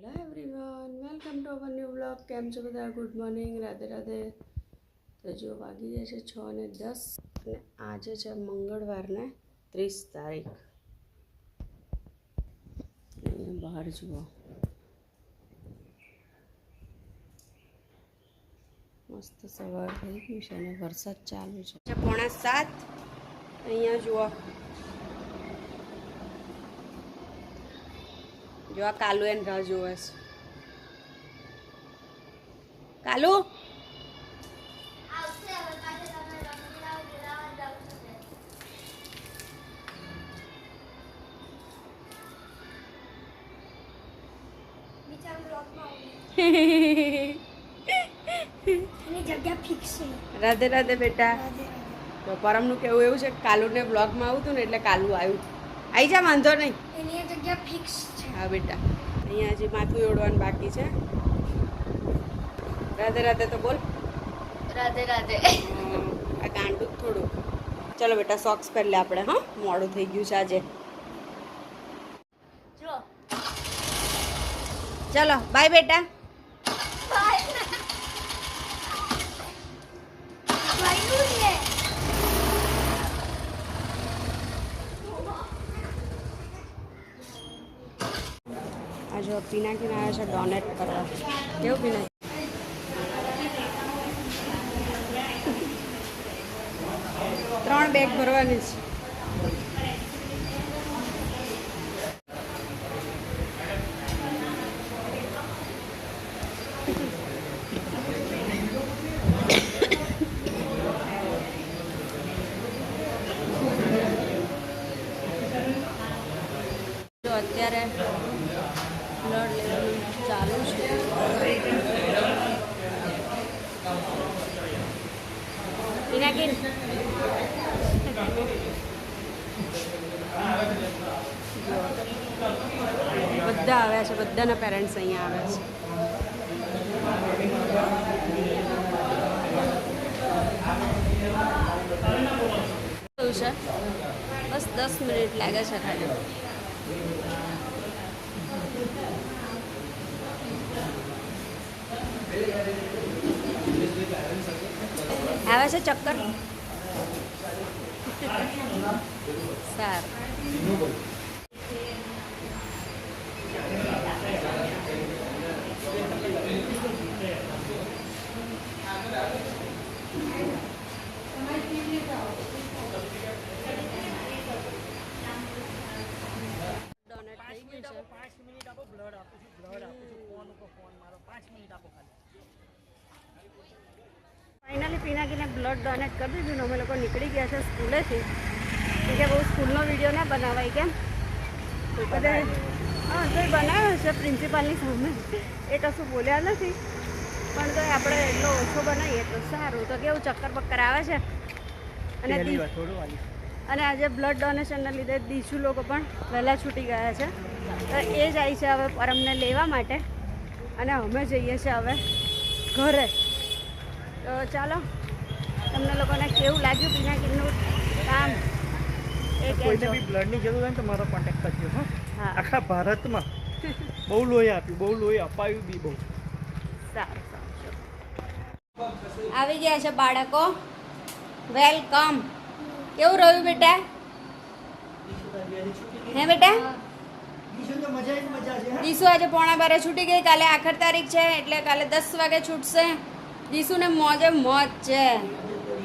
Hello everyone welcome to our new blog કેમ છો બધા? Good morning Radhe Radhe. તો જો વાગી જાય છે છ ને દસ અને આજે છે મંગળવારને ત્રીસ તારીખ. બહાર જુઓ. મસ્ત સવાર થઈ ગયું છે અને વરસાદ ચાલુ છે. પોણા સાત. અહીંયા જુઓ. જો આ કાલુ એને રાહ જોવે છે. કાલુ? રાધે રાધે બેટા. તો પરમનું કેવું એવું છે કે કાલુને બ્લોગમાં માં આવતું ને એટલે કાલુ આવ્યું. આવી જા વાંધો નહીં. એની જગ્યા ફિક્સ છે. હા બેટા. અહીંયા હજી માથું ઓળવાનું બાકી છે. રાધે રાધે તો બોલ. રાધે રાધે. આ ગાંડું થોડું. ચલો બેટા સોક્સ પહેરલે આપણે હા. મોડું થઈ ગયું છે આજે. ચલો બાય બેટા ભાઈનું છે જો પિનાકીને આવ્યા છે ડોનેટ કરવા. કેવું પિના? ત્રણ બેગ ભરવાની છે જો અત્યારે બ્લડ લેવાનું ચાલુ છે પિનાકીન બધા આવ્યા છે, બધાના પેરેન્ટ્સ અહીંયા આવ્યા છે. છે? બસ દસ મિનિટ લાગે છે ખાલી. આવે છે ચક્કર? સારું ડોનેટ થઈ ગયું છે પાંચ મિનિટ આપો બ્લડ આપું છું બ્લડ આપું છું ફોન ઉપર ફોન મારો પાંચ મિનિટ આપો ખાલી ફાઇનલી પિનાકીને બ્લડ ડોનેટ કરી દીધું ને અમે લોકો નીકળી ગયા છે સ્કૂલેથી. કે બહુ સ્કૂલનો વીડિયો ના બનાવાય કેમ? બધા હા તો બનાવ્યો છે પ્રિન્સિપાલની સામે. એ કશું બોલ્યા નથી. પણ તો આપણે એટલો ઓછો બનાવીએ તો સારું. તો કેવું ચક્કર બક્કર આવે છે? અને અને આજે બ્લડ ડોનેશનના લીધે દીશુ લોકો પણ વહેલા છૂટી ગયા છે. તો એ જાય છે હવે પરમને લેવા માટે. અને અમે જઈએ છીએ હવે ઘરે. તો ચાલો. તમને લોકોને કેવું લાગ્યું પિનાકીનું કામ? એ કોઈને બી બ્લડની જરૂર હોય ને તો મારો કોન્ટેક્ટ કરજો હા. હા. આખા ભારતમાં બહુ લોહી આપ્યું બહુ લોહી અપાયું બી બહુ. સારું સારું. આવી ગયા છે બાળકો. વેલકમ. કેવું રહ્યું બેટા? હે બેટા? દીસુ આજે પોણા બારે છૂટી ગઈ કાલે આખર તારીખ છે એટલે કાલે દસ વાગે છૂટશે. દીસુને મોજે મોજ છે.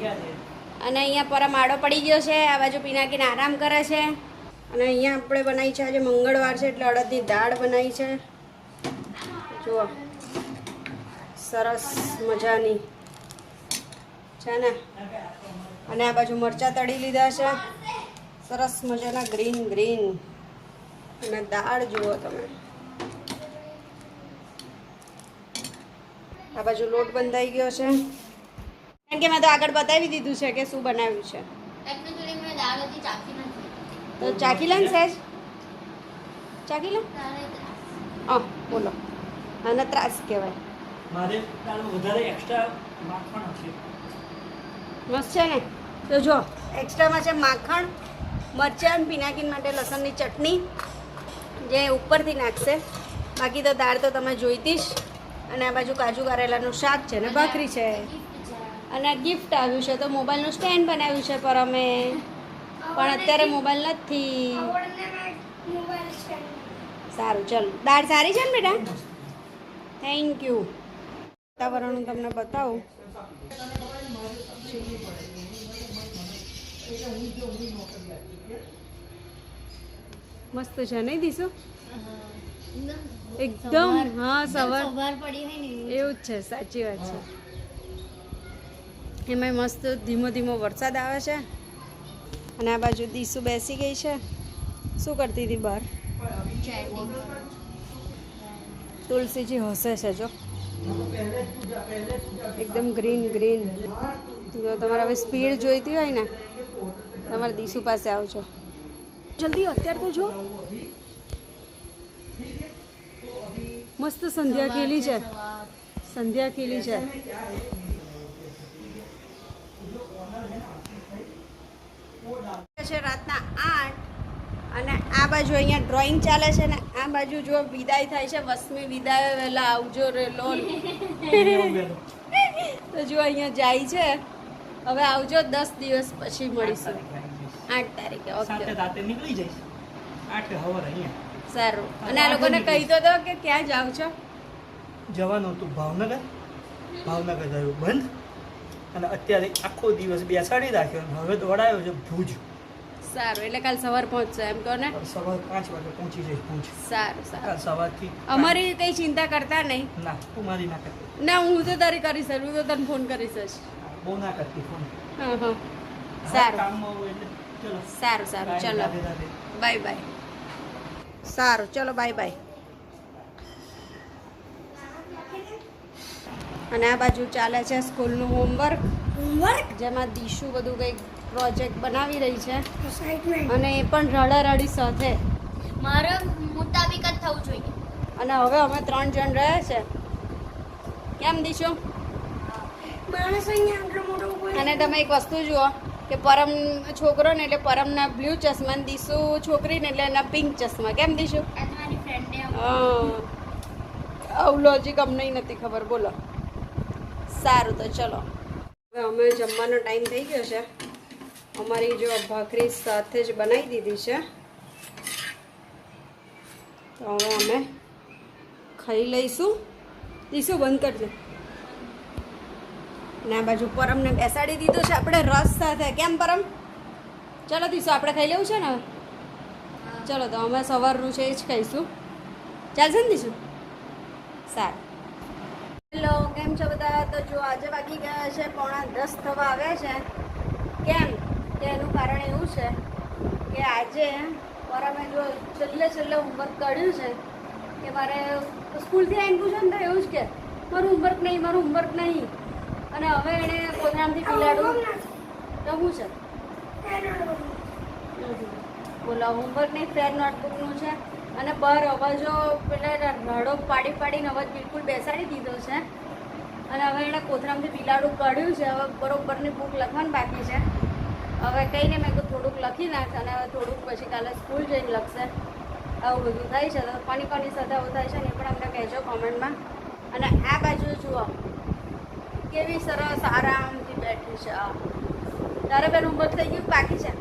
અને અહીંયા પરમ આડો પડી ગયો છે, આ બાજુ પિનાકીને આરામ કરે છે. અને અહીંયા આપણે બનાવી છે, આજે મંગળવાર છે એટલે અડદની દાળ બનાવી છે. જુઓ, સરસ મજાની. છે ને? અને આ બાજુ મરચાં તળી લીધા છે. સરસ મજાના ગ્રીન ગ્રીન. અને દાળ જુઓ તમે. આ બાજુ લોટ બંધાઈ ગયો છે. કારણ કે મેં તો આગળ બતાવી દીધું છે કે શું બનાવ્યું છે. એકચ્યુઅલી મેં દાળ હતી ચાખી નથી. તો ચાખી લે ને સહેજ ચાખી લે. હા બોલો. આને ત્રાસ કહેવાય. મારે વધારે એક્સ્ટ્રા માખણ હશે. મસ્ત છે ને? તો જો એક્સ્ટ્રામાં છે માખણ મરચાં પિનાકીન માટે લસણની ચટણી જે ઉપરથી નાખશે. બાકી તો દાળ તો તમે જોઈતી જ. અને આ બાજુ કાજુ કારેલાનું શાક છે ને ભાખરી છે. અને ગિફ્ટ આવ્યું છે તો મોબાઈલનું સ્ટેન્ડ બનાવ્યું છે પર અમે. પણ અત્યારે મોબાઈલ નથી. સારું ચલો. દાળ સારી છે ને બેટા? થેન્ક યુ વાતાવરણ હું તમને બતાવું. મસ્ત છે નહીં દીશું? એકદમ હા સવાર. એવું જ છે સાચી વાત છે. એમાંય મસ્ત ધીમો ધીમો વરસાદ આવે છે. અને આ બાજુ દીસુ બેસી ગઈ છે. શું કરતી હતી બહાર તુલસીજી હસે છે જો. એકદમ ગ્રીન ગ્રીન. જો તમારે હવે સ્પીડ જોઈતી હોય ને, તમારે દીસુ પાસે આવજો. જલ્દી અત્યારે તો જો. મસ્ત સંધ્યા કેલી છે. સંધ્યા કેલી છે. છે રાતના આઠ. અને આ બાજુ અહીંયા ડ્રોઈંગ ચાલે છે ને આ બાજુ જો વિદાય થાય છે વસમી વિદાય વહેલા આવજો રે લોલ. તો જો અહીંયા જાય છે. હવે આવજો દસ દિવસ પછી મળીશું. આઠ તારીખે ઓકે. નીકળી જઈશ. આઠે હવાર અહીંયા. સારું. અને આ લોકોને કહી દો તો કે ક્યાં જાવ છો? જવાનું હતું ભાવનગર. ભાવનગર ગયું બંધ. અને અત્યારે આખો દિવસ બેસાડી રાખ્યો હવે દોડાયો છે ભુજ. સારું એટલે કાલ સવાર પહોંચશે એમ કહો ને? સવાર પાંચ વાગે પહોંચી જઈશ પહોંચ. સારું સારું. સવારથી અમારી કઈ ચિંતા કરતા નહીં. ના તું મારી ના કરતી. ના હું તો તારી કરીશ. હું તો તને ફોન કરીશ જ બહુ ના કરતી ફોન હા હા. હા, સારું. કામમાં હોય એટલે ચલો. સારું સારું. બાય, ચલો. Bye bye. સારું ચલો બાય બાય. અને આ બાજુ ચાલે છે સ્કૂલનું હોમવર્ક હોમવર્ક જેમાં દીશું બધું કંઈક પ્રોજેક્ટ બનાવી રહી છે. અને એ પણ રડારડી સાથે. મારે મુતાબિક જ થવું જોઈએ. અને હવે અમે ત્રણ જણ રહ્યા છે. કેમ દીશુ? અને તમે એક વસ્તુ જુઓ કે પરમ છોકરો ને એટલે પરમના બ્લુ ચશ્મા ને દીશુ છોકરીને એટલે એના પિંક ચશ્મા. કેમ દીશુ? આ તમારી ફ્રેન્ડે આવું. લોજિક અમને નથી ખબર. બોલો. સારું તો ચલો. હવે અમે જમવાનો ટાઈમ થઈ ગયો છે. અમારી જો ભાખરી સાથે જ બનાવી દીધી છે. તો હવે અમે ખાઈ લઈશું. દીશું બંધ કરજો. ને આ બાજુ પરમને બેસાડી દીધો છે આપણે રસ સાથે. કેમ પરમ? ચલો દીશું આપણે ખાઈ લેવું છે ને ચાલો તો અમે સવારનું છે એ જ ખાઈશું. ચાલશે ને દીશું સારું. હેલો, કેમ છો બધા? તો જો આજે વાગી ગયા છે, પોણા દસ થવા આવ્યા છે. કેમ? કે એનું કારણ એવું છે કે આજે પરમે જો છેલ્લે છેલ્લે હોમવર્ક કર્યું છે કે મારે સ્કૂલથી આવીને પૂછ્યું ને તો એવું જ કે મારું હોમવર્ક નહીં મારું હોમવર્ક નહીં. અને હવે એણે પ્રોગ્રામથી પીલાડું રમવું છે? બોલો હોમવર્ક નહીં ફેર નોટબુકનું છે. અને બહાર અવાજો પેલા રડો પાડી પાડીને અવાજ બિલકુલ બેસાડી દીધો છે. અને હવે એણે કોથરામથી બિલાડું કાઢ્યું છે. હવે બરોબરની બુક લખવાની બાકી છે. હવે કંઈ નહીં મેં થોડુંક લખી નાખ અને હવે થોડુંક પછી કાલે સ્કૂલ જઈને લખશે. આવું બધું થાય છે. તો કોની કોની સાથે આવું થાય છે ને એ પણ અમને કહેજો કોમેન્ટમાં. અને આ બાજુ જુઓ. કેવી સરસ આરામથી બેઠી છે. આ. તારે બેન હોમવર્ક થઈ ગયું બાકી છે?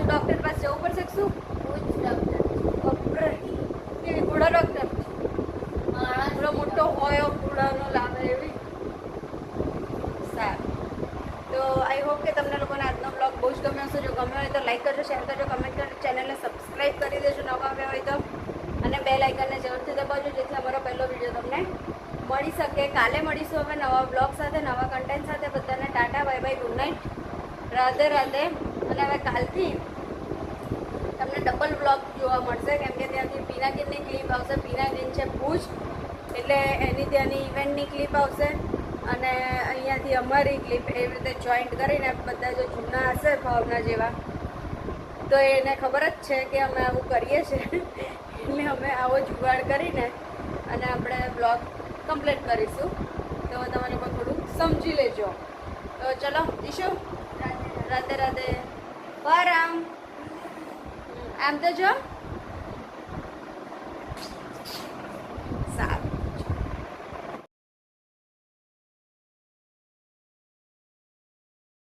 ડૉક્ટર પાસે જવું પડશે શું? ડૉક્ટર કેવી ઘોડા ડૉક્ટર થોડો મોટો હોય ઘોડાનો લાવે એવી સારું તો આઈ હોપ કે તમને લોકોને આજનો બ્લોગ બહુ જ ગમ્યો હશે. જો ગમ્યો હોય તો લાઈક કરજો શેર કરજો કમેન્ટ કરજો ચેનલને સબસ્ક્રાઈબ કરી દેજો નવા આવ્યા હોય તો. અને બે લાઇકનને જરૂરથી દબાવજો, જેથી અમારો પહેલો વીડિયો તમને મળી શકે. કાલે મળીશું હવે નવા બ્લોગ સાથે, નવા કન્ટેન્ટ સાથે. બધાને tata bye bye good night Radhe Radhe. અને હવે કાલથી તમને ડબલ બ્લોગ જોવા મળશે, કેમ કે ત્યાંથી પીનાગીરની ક્લિપ આવશે. પીનાગીન છે ભુજ. એટલે એની ત્યાંની ઇવેન્ટની ક્લિપ આવશે. અને અહીંયાથી અમારી ક્લિપ એવી રીતે જોઈન્ટ કરીને બધા જો જૂના હશે ભાવના જેવા, તો એને ખબર જ છે કે અમે આવું કરીએ છીએ. એટલે અમે આવો જુગાડ કરીને અને આપણે બ્લોગ કમ્પ્લીટ કરીશું. તો તમે લોકો થોડું સમજી લેજો. તો ચલો, ઈશુ, રાધે રાધે. આમ આમ તો જો